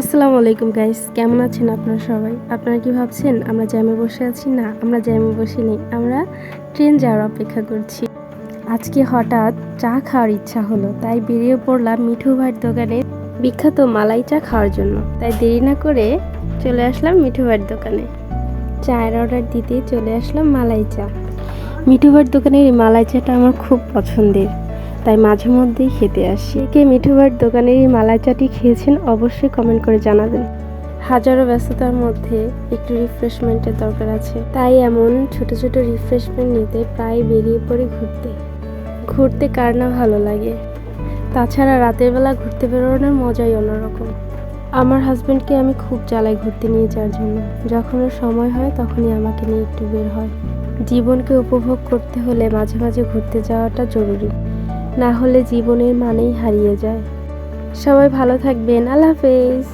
আসসালামু আলাইকুম গাইস কেমন আছেন আপনারা সবাই? আপনারা কি ভাবছেন আমরা জ্যামে বসে আছি? না, আমরা জ্যামে বসে নেই। আমরা ট্রেন যাওয়ার অপেক্ষা করছি। আজকে হঠাৎ চা খাওয়ার ইচ্ছা হলো, তাই বেরিয়ে পড়লাম মিঠু ভাইয়ের দোকানে বিখ্যাত মালাই চা খাওয়ার জন্য। তাই দেরি না করে চলে আসলাম মিঠু ভাইয়ের দোকানে। চায়ের অর্ডার দিতে চলে আসলাম মালাই চা। মিঠু ভাইয়ের দোকানের এই মালাই চাটা আমার খুব পছন্দের। তাই মাঝে মধ্যেই খেতে আসি। কে মিঠু ভাইয়ের দোকানের এই মালাই চাটি খেয়েছেন অবশ্যই কমেন্ট করে জানাবেন। হাজারো ব্যস্ততার মধ্যে একটু রিফ্রেশমেন্টের দরকার আছে। তাই এমন ছোট ছোট রিফ্রেশমেন্ট নিতে প্রায় বেরিয়ে পড়ি ঘুরতে। ঘুরতে কার না ভালো লাগে। তাছাড়া রাতের বেলা ঘুরতে বেরোনোর মজাই অন্যরকম। আমার হাজব্যান্ডকে আমি খুব জ্বালাই ঘুরতে নিয়ে যাওয়ার জন্য। যখন সময় হয় তখনই আমাকে নিয়ে একটু বের হয়। জীবনকে উপভোগ করতে হলে মাঝে মাঝে ঘুরতে যাওয়াটা জরুরি। না হলে জীবনের মানেই হারিয়ে যায়। সবাই ভালো থাকবেন। আল্লাহ হাফেজ।